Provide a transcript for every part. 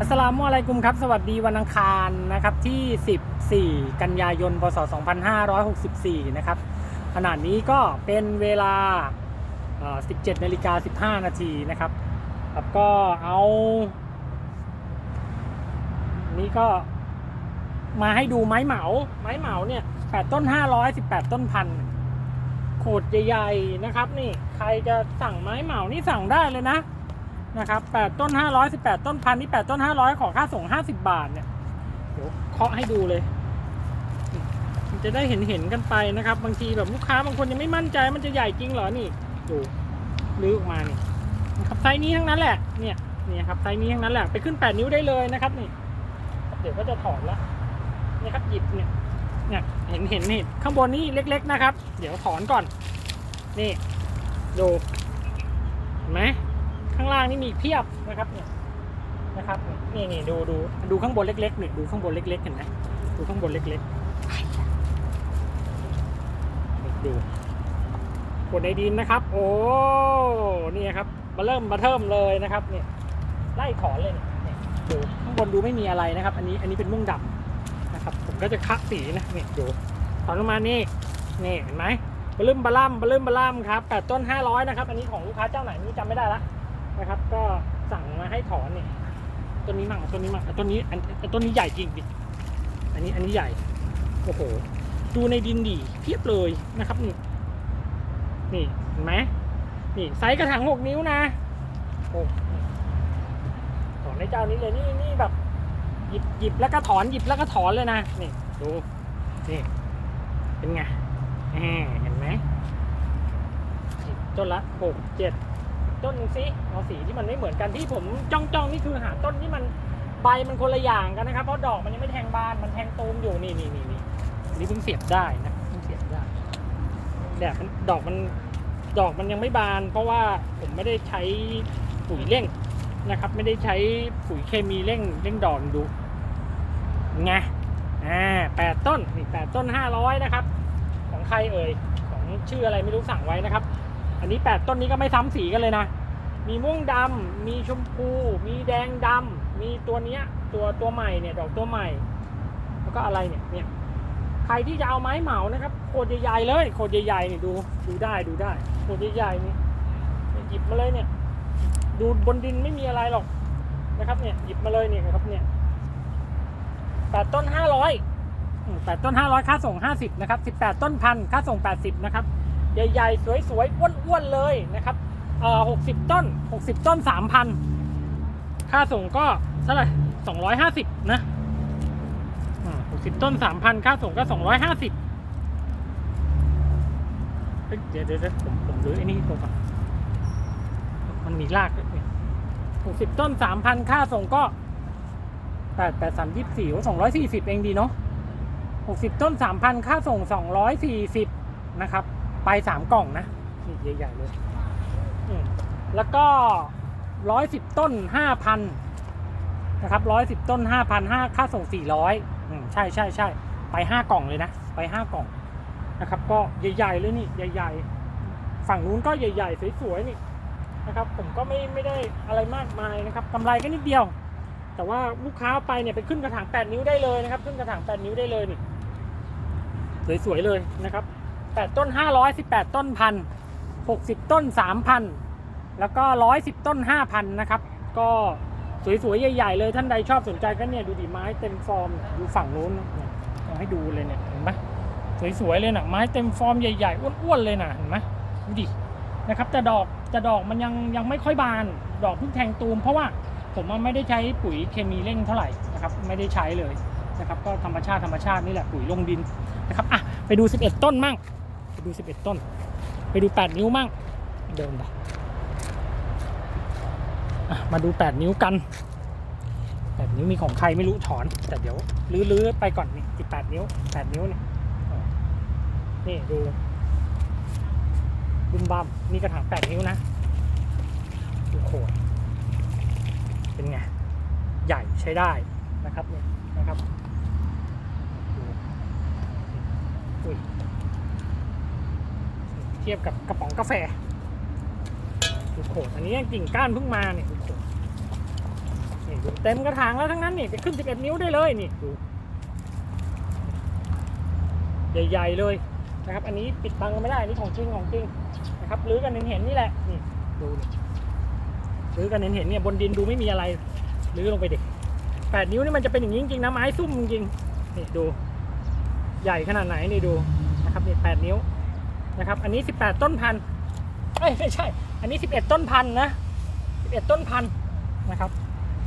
อัสสลามุอะลัยกุมครับ สวัสดีวันอังคารนะครับที่ 14 กันยายน พศ 2564 นะครับขณะนี้ก็เป็นเวลา 17นาฬิกา15 นาทีนะครับครับก็เอานี่ก็มาให้ดูไม้เหมา ไม้เหมาเนี่ย 8 ต้น 500 18 ต้นพันโขดใหญ่ๆนะครับ นี่ใครจะสั่งไม้เหมานี่สั่งได้เลยนะ นะครับ8ต้น500 18ต้นพันนี่8ต้น500ขอค่าส่ง50บาทเนี่ยเดี๋ยวเคาะให้ดูเลยมันจะได้เห็นเห็นๆกันไปนะครับ บางทีแบบลูกค้าบางคนยังไม่มั่นใจมันจะใหญ่จริงเหรอนี่ดูลื้อออกมานี่ครับไซส์นี้ทั้งนั้นแหละเนี่ยเนี่ยครับไซส์นี้ทั้งนั้นแหละไปขึ้น8นิ้วได้เลยนะครับนี่ เดี๋ยวก็จะถอดละนี่ครับหยิบเนี่ยเนี่ยเห็นเห็นนี่ข้างบนนี่เล็ก ๆนะครับ เดี๋ยวถอนก่อน นี่ดูเห็นไหมางล่างนี่มีเพียบนะครับเนี่ยนะครับนี่นี่ดูดูดูข้างบนเล็กๆเนี่ยดูข้างบนเล็กๆเห็นไหมดูข้างบนเล็กๆดูกดในดินนะครับ โอ้นี่ครับมาเริ่มมาเทิมเลยนะครับเนี่ยไล่ถอนเลยเนี่ยดูข้างบนดูไม่มีอะไรนะครับ อันนี้อันนี้เป็นม่วงดำนะครับ ผมก็จะคะสีนะเนี่ยดูถอนลงมานี่นี่เห็นไหมบลืมบะล่ำบลืมบะล่ำครับแปดต้นห้าร้อยนะครับ อันนี้ของลูกค้าเจ้าไหนไม่รู้จำไม่ได้ละ นะครับก็สั่งมา ให้ถอนเนี่ยต้นนี้มั่งต้นนี้มั่งต้นนี้อันอันต้นนี้ใหญ่จริงดิอันนี้อันนี้ใหญ่โอ้โหดูในดินดีเพียบเลยนะครับนี่นี่เห็นไหมนี่ไซส์กระถางหกนิ้วนะโอ้ถอนในเจ้านี้เลยนี่นี่แบบหยิบหยิบแล้วก็ถอนหยิบแล้วก็ถอนเลยนะนี่ดูนี่เป็นไงเห็นไหมนี่ต้นละหกเจ็ด ต้นหนึ่งสิเอาสีที่มันไม่เหมือนกันที่ผมจ้องจ้องๆนี่คือหาต้นที่มันใบมันคนละอย่างกันนะครับ เพราะดอกมันยังไม่แทงบานมันแทงตูมอยู่นี่นี่นี่นี่นนี้เพิ่งเสียบได้นะเพิ่งเสียบได้แดดมันดอกมันดอกมันยังไม่บาน เพราะว่าผมไม่ได้ใช้ปุ๋ยเร่งนะครับ ไม่ได้ใช้ปุ๋ยเคมีเร่งเร่งดอกดูไงอ่าแปดต้นนี่แปดต้นห้าร้อยนะครับ ของใครเอ่ยของชื่ออะไรไม่รู้สั่งไว้นะครับ อันนี้ 8 ต้นนี้ก็ไม่ซ้ำสีกันเลยนะ มีม่วงดำ มีชมพู มีแดงดำ มีตัวเนี้ย ตัวตัวใหม่เนี่ย ดอกตัวใหม่ แล้วก็อะไรเนี่ย เนี่ย ใครที่จะเอาไม้เหมานะครับ โคตรใหญ่ๆเลย โคตรใหญ่ๆนี่ดู ดูได้ ดูได้ โคตรใหญ่ๆนี่ หยิบมาเลยเนี่ย ดูบนดินไม่มีอะไรหรอกนะครับ เนี่ย หยิบมาเลยเนี่ยครับ เนี่ยแปดต้นห้าร้อยแปดต้นห้าร้อยค่าส่งห้าสิบนะครับสิบแปดต้นพันค่าส่งแปดสิบนะครับ ใหญ่ๆ สวยๆอ้วนๆเลยนะครับเอ่อหกสิบต้นหกสิบต้นสามพันค่าส่งก็เท่าไหร่สองร้อยห้าสิบนะหกสิบต้นสามพันค่าส่งก็สองร้อยห้าสิบเดี๋ยวเดี๋ยวเดี๋ยวผมผมดูไอ้นี่ตก่อนมันมีรากด้วยหกสิบต้นสามพันค่าส่งก็แปดแปดสามยี่สิบสี่สองร้อยสี่สิบเองดีเนาะหกสิบต้นสามพันค่าส่งสองร้อยสี่สิบนะครับ ไปสามกล่องนะนี่ใหญ่ๆเลยอืมแล้วก็ร้อยสิบต้นห้าพันนะครับร้อยสิบต้นห้าพันห้าค่าส่งสี่ร้อยอืมใช่ใช่ใช่ไปห้ากล่องเลยนะ ไปห้ากล่องนะครับ ก็ใหญ่ๆเลยนี่ใหญ่ ๆ ฝั่งนู้นก็ใหญ่ ๆ สวยๆนี่นะครับ ผมก็ไม่ไม่ได้อะไรมากมายนะครับกำไรก็นิดเดียว แต่ว่าลูกค้าเอาไปเนี่ยไปขึ้นกระถาง8นิ้วได้เลยนะครับ ขึ้นกระถาง8นิ้วได้เลยนี่สวยๆเลยนะครับ 8 ต้น 500 18 ต้นพัน60 ต้น 3,000 แล้วก็ 110 ต้น 5,000 นะครับ ก็สวยๆ ใหญ่ๆ เลยท่านใดชอบสนใจก็เนี่ย ดูดิไม้เต็มฟอร์มดูฝั่งนู้นเนี่ยเอาให้ดูเลยเนี่ยเห็นไหมสวยๆ เลยนะไม้เต็มฟอร์มใหญ่ๆ อ้วนๆ เลยนะเห็นไหมดูดินะครับแต่ดอกแต่ดอกมันยังยังไม่ค่อยบาน ดอกเพิ่งแทงตูม เพราะว่าผมมันไม่ได้ใช้ปุ๋ยเคมีเร่งเท่าไหร่นะครับไม่ได้ใช้เลยนะครับก็ธรรมชาติธรรมชาตินี่แหละปุ๋ยลงดินนะครับอะไปดู 11 ต้นมั่ง ดู 11 ต้น ไปดู 8 นิ้วมั่ง เดินไปมาดู 8 นิ้วกัน 8 นิ้วมีของใครไม่รู้ถอน แต่เดี๋ยวลื้อๆไปก่อนนี่18นิ้ว 8 นิ้วเนี่ยนี่ดูบุมบัมนี่กระถาง 8 นิ้วนะดูโคนเป็นไง ใหญ่ใช้ได้นะครับเนี่ยนะครับ อุ้ย ทียบกับกระป๋องกาแฟดูโขดอันนี้กิ่งก้านเพิ่งมาเนี่ยดูโขดนี่ดูเต็มกระถางแล้วทั้งนั้นนี่จะขึ้น 11 นิ้วได้เลยนี่ดูใหญ่ๆเลยนะครับ อันนี้ปิดบังกันไม่ได้อันนี่ของจริงของจริงนะครับรื้อกันเห็นๆนี่แหละนี่ดูนี่รื้อกันเห็นๆเนี่ยบนดินดูไม่มีอะไรรื้อลงไปดิ8นิ้วนี่มันจะเป็นอย่างนี้จริงๆนะไม้ซุ่มจริงนี่ดู ใหญ่ขนาดไหนนี่ดูนะครับนี่8นิ้ว นะครับ อันนี้ 18 ต้นพันธุ์เอ้ยไม่ใช่ อันนี้ 11 ต้นพันธุ์นะ 11 ต้นพันธุ์นะครับ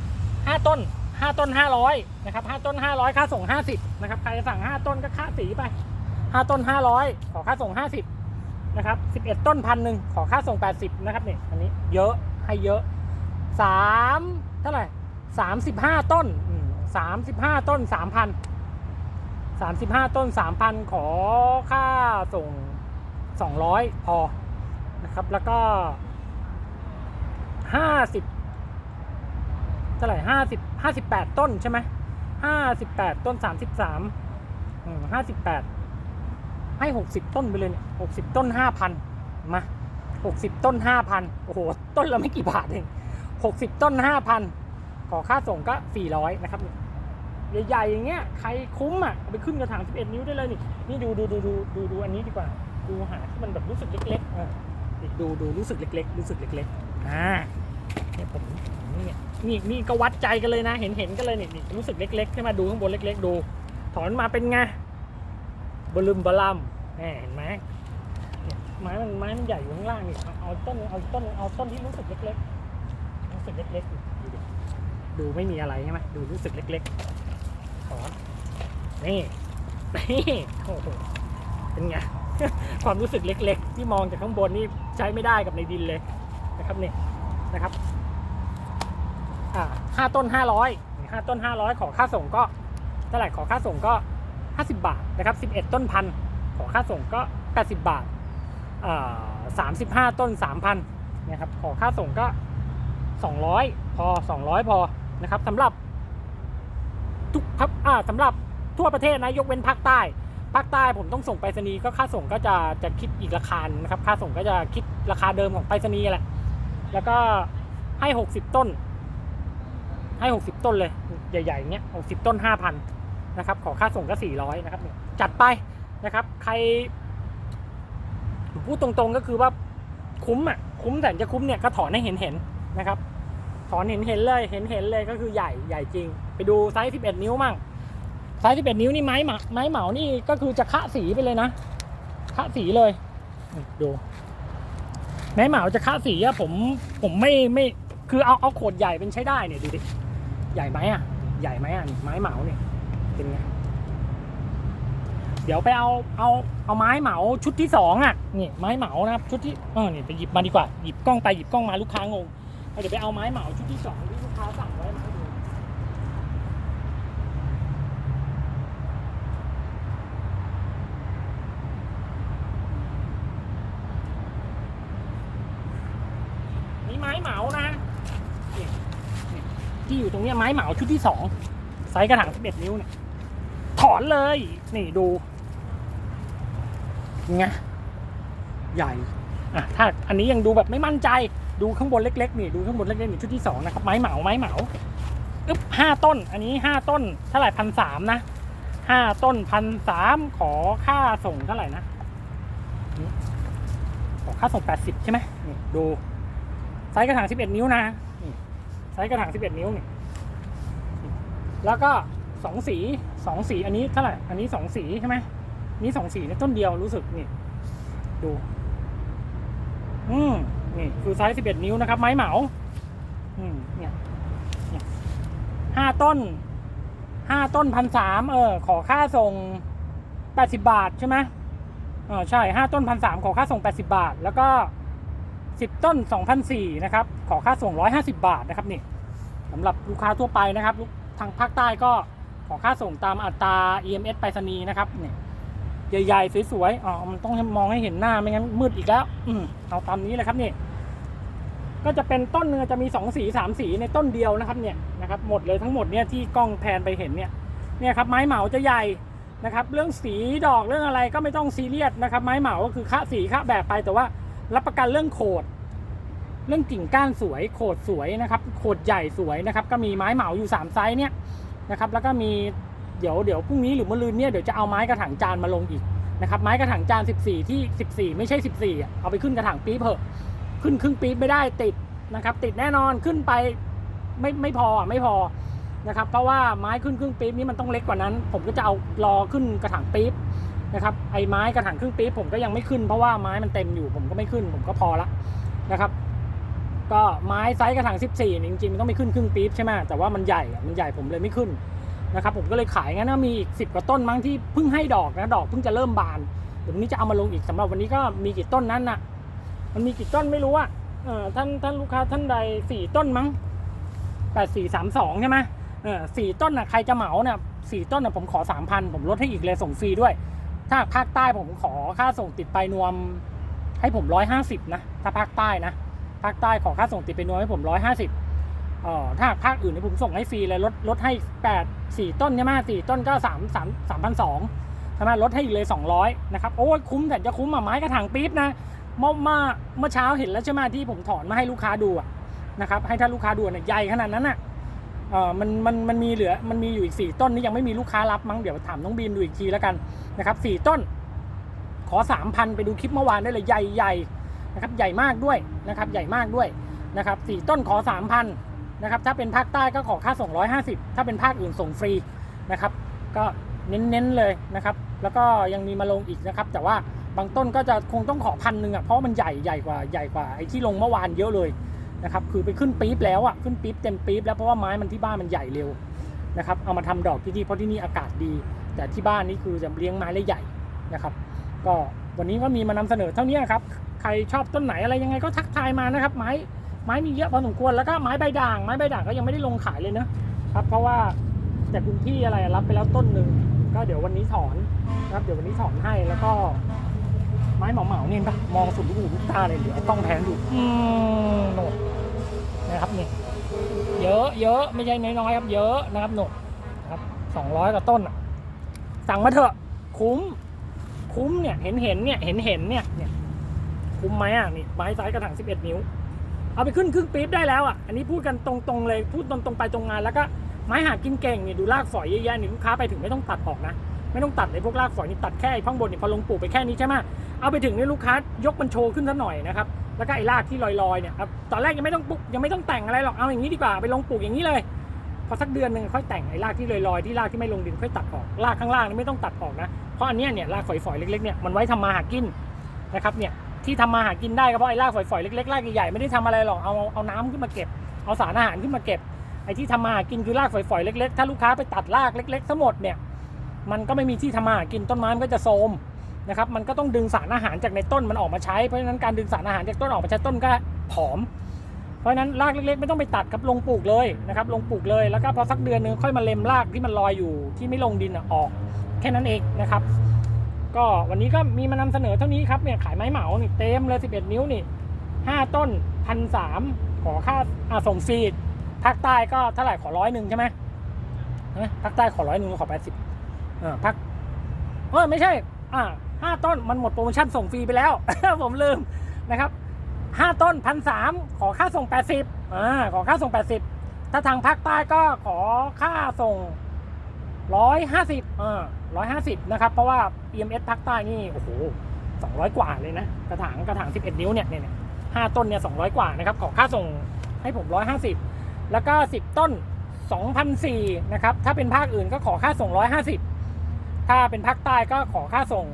5 ต้น 5 ต้น 500นะครับ5ต้น 500 ค่าส่ง 50นะครับ ใครสั่ง 5 ต้นก็ค่าสีไป 5 ต้น 500 ขอค่าส่ง 50นะครับ 11 ต้นพันหนึ่งขอค่าส่ง 80นะครับเนี่ยอันนี้เยอะให้เยอะ3เท่าไหร่35 ต้นอืม35 ต้น 3,000 35 ต้น 3,000 ขอค่าส่ง 200 พอนะครับ แล้วก็ 50เท่าไหร่ห้าสิบห้าสิบแปดต้นใช่ไหมห้าสิบแปดต้นสามสิบสามห้าสิบแปดให้หกสิบต้นไปเลยเนี่ยหกสิบต้นห้าพันมาหกสิบต้นห้าพันโอ้โห ต้นละไม่กี่บาทเองหกสิบต้นห้าพันขอค่าส่งก็สี่ร้อยนะครับใหญ่ๆอย่างเงี้ยใครคุ้มอะไปขึ้นกระถางสิบเอ็ดนิ้วได้เลยนี่นี่ดูดูดูดูดูดูอันนี้ดีกว่า ดูหาที่มันแบบรู้สึกเล็กๆเออนี่ดูดูรู้สึกเล็ก ๆ รู้สึกเล็กๆอ่าเนี่ยผมผมเนี่ยนี่นี่ก็วัดใจกันเลยนะ เห็นเห็นกันเลยนี่นี่รู้สึกเล็กๆขึ้นมาดูข้างบนเล็ก ๆ ดู ถอนมาเป็นไงบลึมบลัมเห็นไหมเนี่ยไม้มันไม้มันใหญ่อยู่ข้างล่างนี่เอาต้นเอาต้นเอาต้นที่รู้สึกเล็กๆรู้สึกเล็กๆดูดิดูไม่มีอะไรใช่ไหมดูรู้สึกเล็กๆถอนนี่นี่โอ้โห เป็นไง ความรู้สึกเล็กๆ ที่มองจากข้างบนนี่ใช้ไม่ได้กับในดินเลยนะครับเนี่ยนะครับห้าต้นห้าร้อยห้าต้นห้าร้อยขอค่าส่งก็เท่าไหร่ขอค่าส่งก็ห้าสิบบาทนะครับสิบเอ็ดต้นพันขอค่าส่งก็แปดสิบบาทสามสิบห้าต้นสามพันนะครับขอค่าส่งก็สองร้อยพอสองร้อยพอนะครับสำหรับทุกครับสำหรับทั่วประเทศนะยกเว้นภาคใต้ ภาคใต้ผมต้องส่งไปรษณีย์ก็ค่าส่งก็จะจะคิดอีกราคานะครับ ค่าส่งก็จะคิดราคาเดิมของไปรษณีย์แหละ แล้วก็ให้หกสิบต้น ให้ 60 ต้นเลย ใหญ่ๆเงี้ย60 ต้น 5,000นะครับ ขอค่าส่งก็ 400นะครับจัดไปนะครับ ใครพูดตรงๆก็คือว่าคุ้มอะคุ้มแต่จะคุ้มเนี่ยก็ถอนให้เห็นๆนะครับ ถอนเห็นๆเลยเห็นๆเลยก็คือใหญ่ใหญ่จริง ไปดูไซส์ 11 นิ้วมั่ง ไซส์11 นิ้วนี่ไม้หมาไม้เหมานี่ก็คือจะคะสีไปเลยนะคะสีเลยดูไม้เหมาจะคะสีอะผมผมไม่ไม่คือเอาเอาโขดใหญ่เป็นใช้ได้เนี่ยดูดิใหญ่ไหมอะใหญ่ไหมอะนี่ไม้เหมาเนี่ยเป็นไงเดี๋ยวไปเอาเอาเอาไม้เหมาชุดที่สองอะนี่ไม้เหมานะครับชุดที่เออนี่ไปหยิบมาดีกว่าหยิบกล้องไปหยิบกล้องมาลูกค้างงเดี๋ยวไปเอาไม้เหมาชุดที่สองที่ลูกค้าสั่งไว้มาให้ดูนี่ไม้เหมานะนี่นี่ที่อยู่ตรงเนี้ย ไม้เหมาชุดที่สองไซส์กระถาง 11 นิ้วเนี่ยถอนเลย นี่ดูไงใหญ่อะถ้าอันนี้ยังดูแบบไม่มั่นใจดูข้างบนเล็กๆนี่ดูข้างบนเล็กๆนี่ชุดที่สองนะครับไม้เหมาไม้เหมาอึ๊บห้าต้น อันนี้ห้าต้นเท่าไหร่พันสามนะห้าต้นพันสามขอค่าส่งเท่าไหร่นะขอค่าส่งแปดสิบใช่ไหมนี่ดูไซส์กระถางสิบเอ็ดนิ้วนะไซส์กระถางสิบเอ็ดนิ้วนี่ แล้วก็สองสีสองสีอันนี้เท่าไหร่อันนี้สองสีใช่ไหมนี่สองสีในต้นเดียวรู้สึกนี่ ดู อืมนี่คือไซส์สิบเอ็ดนิ้วนะครับ ไม้เหมา อืมเนี่ยเนี่ยห้าต้นห้าต้นพันสามเออ ขอค่าส่งแปดสิบาทใช่ไหมเออใช่ห้าต้นพันสามขอค่าส่งแปดสิบาท แล้วก็สิบต้นสองพันสี่นะครับ ขอค่าส่งร้อยห้าสิบาทนะครับนี่สำหรับลูกค้าทั่วไปนะครับลูก ทางภาคใต้ก็ขอค่าส่งตามอัตรา EMS ไปรษณีย์นะครับเนี่ยใหญ่ๆสวยๆอ๋อมันต้องมองให้เห็นหน้าไม่งั้นมืดอีกแล้วอืมเอาตามนี้เลยครับนี่ก็จะเป็นต้นเนื้อจะมีสองสีสามสีในต้นเดียวนะครับเนี่ยนะครับหมดเลยทั้งหมดเนี่ยที่กล้องแพนไปเห็นเนี่ยเนี่ยครับไม้เหมาจะใหญ่นะครับ เรื่องสีดอกเรื่องอะไรก็ไม่ต้องซีเรียสนะครับ ไม้เหมาก็คือค่าสีค่าแบบไปแต่ว่ารับประกันเรื่องโขด เรื่องกิ่งก้านสวยโขดสวยนะครับโขดใหญ่สวยนะครับก็มีไม้เหมาอยู่สามไซส์เนี่ยนะครับแล้วก็มีเดี๋ยวเดี๋ยวพรุ่งนี้หรือมะรืนเนี่ยเดี๋ยวจะเอาไม้กระถางจานมาลงอีกนะครับไม้กระถางจาน 14 ที่ 14 ไม่ใช่ 14อะเอาไปขึ้นกระถางปี๊บเถอะขึ้นครึ่งปี๊บไม่ได้ติดนะครับติดแน่นอนขึ้นไปไม่ไม่พอไม่พอนะครับเพราะว่าไม้ขึ้นครึ่งปี๊บนี้มันต้องเล็กกว่านั้น ผมก็จะเอารอขึ้นกระถางปี๊บนะครับไอ้ไม้กระถางครึ่งปี๊บผมก็ยังไม่ขึ้นเพราะว่าไม้มันเต็มอยู่ผมก็ไม่ขึ้นผมก็พอละนะครับ ก็ไม้ไซส์กระถาง 14เนี่ยจริงๆมันต้องไม่ขึ้นครึ่งปี๊บใช่ไหมแต่ว่ามันใหญ่มันใหญ่ผมเลยไม่ขึ้นนะครับผมก็เลยขายงั้นนะมีอีก10กว่าต้นมั้งที่เพิ่งให้ดอกนะดอกเพิ่งจะเริ่มบานเดี๋ยวนี้จะเอามาลงอีกสำหรับวันนี้ก็มีกี่ต้นนั้นน่ะ มันมีกี่ต้นไม่รู้อะเออท่านท่านลูกค้าท่านใดสี่ต้นมั้งแปดสี่สามสองใช่ไหมเออสี่ต้นน่ะใครจะเหมาเนี่ยสี่ต้นน่ะผมขอสามพันผมลดให้อีกเลยส่งฟรีด้วย ถ้าภาคใต้ผมขอค่าส่งติดไปนวม ให้ผมร้อยห้าสิบนะถ้าภาคใต้นะ ภาคใต้ขอค่าส่งติดไปนวมให้ผมร้อยห้าสิบเอ่อถ้าภาคอื่นเนี่ยผมส่งให้ฟรีเลยลดลดให้แปดสี่ต้นใช่ไหมสี่ต้นก็สามสามสามพันสองใช่ไหมลดให้อีกเลยสองร้อยนะครับโอ้ยคุ้มแต่จะคุ้มอะไม้กระถางปี๊บนะเมื่อเมื่อเมื่อเช้าเห็นแล้วใช่ไหมที่ผมถอนมาให้ลูกค้าดูนะครับให้ท่านลูกค้าดูเนี่ยใหญ่ขนาดนั้นอะเออมันมันมันมีเหลือมันมีอยู่อีกสี่ต้นนี่ยังไม่มีลูกค้ารับมั้งเดี๋ยวถามน้องบีมดูอีกทีแล้วกันนะครับสี่ต้น ขอสามพันไปดูคลิปเมื่อวานได้เลยใหญ่ใหญ่ นะครับใหญ่มากด้วยนะครับใหญ่มากด้วยนะครับสี่ต้นขอสามพันนะครับถ้าเป็นภาคใต้ก็ขอค่าส่งร้อยห้าสิบถ้าเป็นภาคอื่นส่งฟรีนะครับก็เน้นๆเลยนะครับแล้วก็ยังมีมาลงอีกนะครับแต่ว่าบางต้นก็จะคงต้องขอพันหนึ่งอะเพราะมันใหญ่ใหญ่กว่าใหญ่กว่าไอ้ที่ลงเมื่อวานเยอะเลยนะครับคือไปขึ้นปี๊บแล้วอะขึ้นปี๊บเต็มปี๊บแล้วเพราะว่าไม้มันที่บ้านมันใหญ่เร็วนะครับเอามาทำดอกที่นี่เพราะที่นี่อากาศดี แต่ที่บ้านนี่คือจะเลี้ยงไม้ได้ใหญ่นะครับ ก็วันนี้ก็มีมานำเสนอเท่านี้ครับ ใครชอบต้นไหนอะไรยังไงก็ทักทายมานะครับ ไม้ไม้มีเยอะพอสมควรแล้วก็ไม้ใบด่างไม้ใบด่างก็ยังไม่ได้ลงขายเลยนะครับ เพราะว่าแต่คุณพี่อะไรรับไปแล้วต้นหนึ่งก็เดี๋ยววันนี้ถอนนะครับเดี๋ยววันนี้ถอนให้แล้วก็ ไม้เหมาเหมาๆเนี่ยเห็นปะมองสุดลูกหูลูกตาเลยเดี๋ยวเอากล้องแพนดูอืมโหนดนะครับนี่เยอะเยอะไม่ใช่น้อยๆครับ เยอะนะครับโหนดนะครับสองร้อยกว่าต้นอะสั่งมาเถอะ คุ้ม คุ้มเนี่ยเห็นเห็นเนี่ยเห็นเห็นเนี่ยเนี่ย คุ้มไหมอะนี่ไม้ไซส์กระถาง 11 นิ้ว เอาไปขึ้นครึ่งปี๊บได้แล้วอะอันนี้พูดกันตรงๆเลยพูดตรงๆไปตรงงานแล้วก็ไม้หากินเก่งเนี่ยดูรากฝอยเยอะแยะนี่ลูกค้าไปถึงไม่ต้องตัดออกนะไม่ต้องตัดไอ้พวกรากฝอยนี่ตัดแค่ไอ้ข้างบนนี่พอลงปลูกไปแค่นี้ใช่ไหมเอาไปถึงนี่ลูกค้ายกมันโชว์ขึ้นสักหน่อยนะครับแล้วก็ไอ้รากที่ลอยๆเนี่ยครับตอนแรกยังไม่ต้องปลูกยังไม่ต้องแต่งอะไรหรอกเอาอย่างนี้ดีกว่าไปลงปลูกอย่างนี้เลยพอสักเดือนหนึ่งค่อยแต่งไอ้รากที่ลอยๆที่รากที่ไม่ลงดินค่อยตัดออกรากข้างล่างนี่ไม่ต้องตัดออกนะเพราะอันเนี้ยเนี่ยรากฝอยๆเล็กๆเนี่ยมันไว้ทำมาหากินนะครับเนี่ย ที่ทำมาหากินได้ก็เพราะไอ้รากฝอยๆเล็กๆรากใหญ่ๆไม่ได้ทำอะไรหรอกเอาเอาน้ำขึ้นมาเก็บ เอาสารอาหารขึ้นมาเก็บไอ้ที่ทำมาหากินคือรากฝอยๆเล็กๆถ้าลูกค้าไปตัดรากเล็กๆทั้งหมดเนี่ยมันก็ไม่มีที่ทำมาหากินต้นไม้มันก็จะโทรมนะครับมันก็ต้องดึงสารอาหารจากในต้นมันออกมาใช้เพราะฉะนั้นการดึงสารอาหารจากต้นออกมาใช้ต้นก็ผอม เพราะฉะนั้นรากเล็กๆ ไม่ต้องไปตัดครับลงปลูกเลยนะครับลงปลูกเลยแล้วก็พอสักเดือนนึงค่อยมาเล็มรากที่มันลอยอยู่ที่ไม่ลงดินอะออก แค่นั้นเองนะครับ ก็วันนี้ก็มีมานำเสนอเท่านี้ครับเนี่ยขายไม้เหมานี่เต็มเลย 11 นิ้วนี่5ต้นพันสามขอค่าอ่าส่งฟรีภาคใต้ก็เท่าไหร่ขอร้อยหนึ่งใช่ไหมภาคใต้ขอร้อยหนึ่งขอแปดสิบเออภาคเออไม่ใช่ อ่าห้าต้นมันหมดโปรโมชั่นส่งฟรีไปแล้ว ผมลืมนะครับห้าต้นพันสามขอค่าส่งแปดสิบอ่าขอค่าส่งแปดสิบถ้าทางภาคใต้ก็ขอค่าส่งร้อยห้าสิบอ่า ร้อยห้าสิบนะครับ เพราะว่า EMS ภาคใต้นี่ โอ้โหสองร้อยกว่าเลยนะ กระถางกระถางสิบเอ็ดนิ้วเนี่ยเนี่ยห้าต้นเนี่ยสองร้อยกว่านะครับ ขอค่าส่งให้ผมร้อยห้าสิบแล้วก็สิบต้นสองพันสี่นะครับ ถ้าเป็นภาคอื่นก็ขอค่าส่งร้อยห้าสิบถ้าเป็นภาคใต้ก็ขอค่าส่ง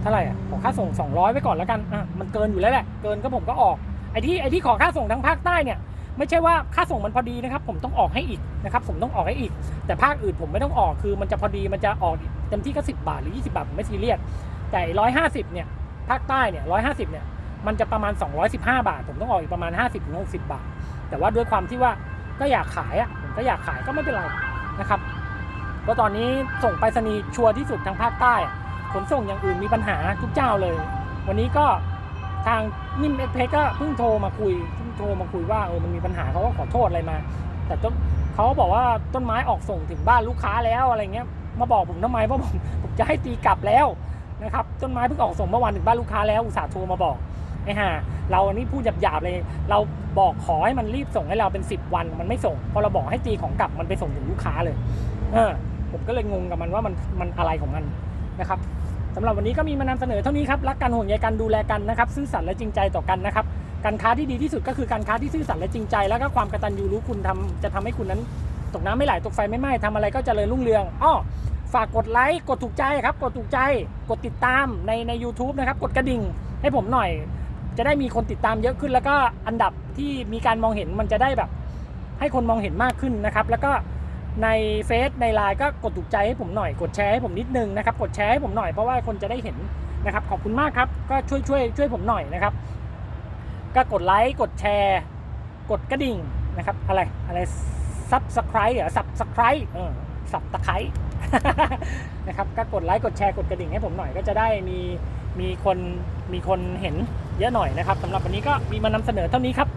เท่าไหร่อะขอค่าส่ง 200 ไว้ก่อนแล้วกันอะมันเกินอยู่แล้วแหละ เกินก็ผมก็ออก ไอ้ที่ไอ้ที่ขอค่าส่งทั้งภาคใต้เนี่ย ไม่ใช่ว่าค่าส่งมันพอดีนะครับ ผมต้องออกให้อีกนะครับ ผมต้องออกให้อีก แต่ภาคอื่นผมไม่ต้องออกคือมันจะพอดีมันจะออกเต็มที่ก็10บาทหรือ 20 บาทผมไม่ซีเรียสแต่ร้อยห้าสิบเนี่ยภาคใต้เนี่ยร้อยห้าสิบเนี่ยมันจะประมาณ 215 บาท ผมต้องออกอีกประมาณ 50ถึง60 บาท แต่ว่าด้วยความที่ว่าก็อยากขายอะผมก็อยากขายก็ไม่เป็นไรนะครับเพราะตอนนี้ส่งไปรษณีย์ชัวร์ที่สุดทางภาคใต้ขนส่งอย่างอื่นมีปัญหาทุกเจ้าเลย วันนี้ก็ ทางนิ่มเอ็กเพก็เพิ่งโทรมาคุยเพิ่งโทรมาคุยว่าเออมันมีปัญหาเขาก็ขอโทษอะไรมา แต่ต้นเขาบอกว่าต้นไม้ออกส่งถึงบ้านลูกค้าแล้วอะไรเงี้ยมาบอกผมทำไมเพราะผมผมจะให้ตีกลับแล้วนะครับต้นไม้เพิ่งออกส่งเมื่อวานถึงบ้านลูกค้าแล้วอุตส่าห์โทรมาบอกไอ้ห่าเราอันนี้พูดหยาบๆเลย เราบอกขอให้มันรีบส่งให้เราเป็น 10 วันมันไม่ส่งพอเราบอกให้ตีของกลับมันไปส่งถึงลูกค้าเลย เออผมก็เลยงงกับมันว่ามันมันอะไรของมันนะครับ สำหรับวันนี้ก็มีมานำเสนอเท่านี้ครับรักกันห่วงใยกันดูแลกันนะครับซื่อสัตย์และจริงใจต่อกันนะครับการค้าที่ดีที่สุดก็คือการค้าที่ซื่อสัตย์และจริงใจ แล้วก็ความกตัญญูรู้คุณทำจะทำให้คุณนั้น ตกน้ำไม่ไหลตกไฟไม่ไหม้ทำอะไรก็เจริญรุ่งเรืองอ้อฝากกดไลค์กดถูกใจครับกดถูกใจกดติดตามในใน u t u b e นะครับกดกระดิ่งให้ผมหน่อย จะได้มีคนติดตามเยอะขึ้น แล้วก็อันดับที่มีการมองเห็นมันจะได้แบบ ให้คนมองเห็นมากขึ้นนะครับ แล้วก็ ในเฟซในไลน์ก็กดถูกใจให้ผมหน่อยกดแชร์ให้ผมนิดนึงนะครับกดแชร์ให้ผมหน่อยเพราะว่าคนจะได้เห็นนะครับขอบคุณมากครับก็ช่วยช่วยช่วยผมหน่อยนะครับ ก็กดไลค์กดแชร์ กดกระดิ่งนะครับอะไรอะไรซับสไครต์เหรอซับสไครต์เออสับตะไคร้นะครับก็กดไลค์กดแชร์กดกระดิ่งให้ผมหน่อยก็จะได้มีมีคนมีคนเห็นเยอะหน่อยนะครับสำหรับวันนี้ก็มีมานำเสนอเท่านี้ครับ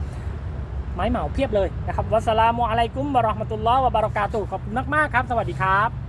ไม้เหมาเพียบเลยนะครับวัสลามุอะลัยกุมบะราะห์มะตุลลอฮ์วะบารอกาตุขอบคุณมากๆครับ สวัสดีครับ